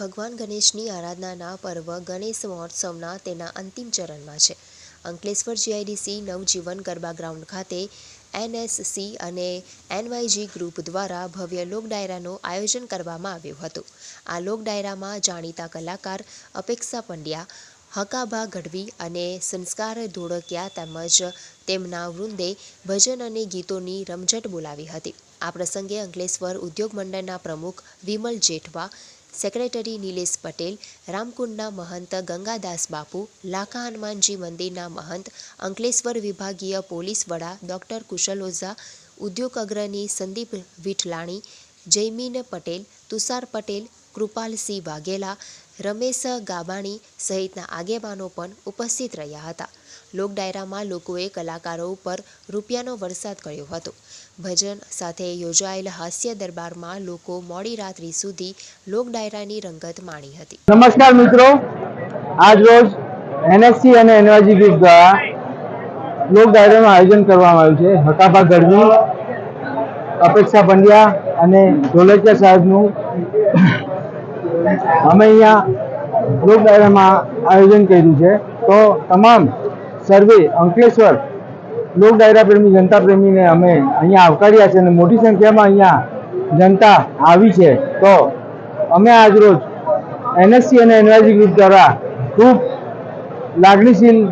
ભગવાન ગણેશની આરાધનાના પર્વ ગણેશ મહોત્સવના તેના અંતિમ ચરણમાં છે. અંકલેશ્વર જીઆઈડીસી નવજીવન ગરબા ગ્રાઉન્ડ ખાતે એનએસસી અને એનવાયજી ગ્રુપ દ્વારા ભવ્ય લોક ડાયરાનું આયોજન કરવામાં આવ્યું હતું. આ લોક ડાયરામાં જાણીતા કલાકાર અપેક્ષા પંડ્યા હકાભા ગઢવી અને સંસ્કાર ધોળકિયા તેમજ તેમના વૃંદે ભજન અને ગીતોની રમઝટ બોલાવી હતી. આ પ્રસંગે અંકલેશ્વર ઉદ્યોગ મંડળના પ્રમુખ વિમલ જેઠવા, સેક્રેટરી નિલેશ પટેલ, રામકુંડના મહંત ગંગાદાસ બાપુ, લાખા હનુમાનજી મંદિરના મહંત, અંકલેશ્વર વિભાગીય પોલીસ વડા ડોક્ટર કુશલ ઓઝા ઉદ્યોગ અગ્રણી સંદીપ વિઠલાણી, જયમીન પટેલ, તુષાર પટેલ કૃપાલસિંહ વાઘેલા, રમેશ ગાબાણી સહિતના આગેવાનો પણ ઉપસ્થિત રહ્યા હતા. લોકડાયરામાં લોકોએ કલાકારો ઉપર રૂપિયાનો વરસાદ કર્યો હતો. ભજન સાથે યોજાયેલ હાસ્ય દરબારમાં લોકો મોડી રાત્રિ સુધી લોકડાયરાની રંગત માણી હતી. નમસ્કાર મિત્રો. આજ રોજ એનએસસી અને એનર્જી ગ્રુપ દ્વારા લોક આયોજન કરવામાં આવ્યું છે. હકાભા ગઢવી, અપેક્ષા પંડ્યા અને ઢોલકિયા સાહેબનું અમે અહીંયા ગ્રુપ ડાયરામાં આયોજન કર્યું છે. તો તમામ સર્વે, અંકલેશ્વર લોક ડાયરા પ્રેમી, જનતા પ્રેમીને અમે અહીંયા આવકાર્યા છે અને મોટી સંખ્યામાં અહીંયા જનતા આવી છે. તો અમે આજ રોજ એનએસસી અને એનવાયજી ગ્રુપ દ્વારા ખૂબ લાગણીશીલ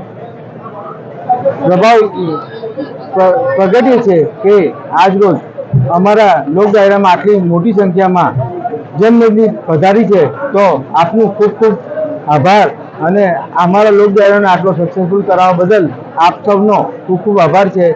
પ્રભાવ પ્ર- પ્રગટીએ છે કે આજ રોજ અમારા લોક ડાયરામાં આટલી મોટી સંખ્યામાં જનમેદની પધારી છે, તો આપનું ખૂબ ખૂબ આભાર અને અમારા લોક દાયરાને આટલો સક્સેસફુલ કરાવવા બદલ આપ સૌનો ખૂબ ખૂબ આભાર છે.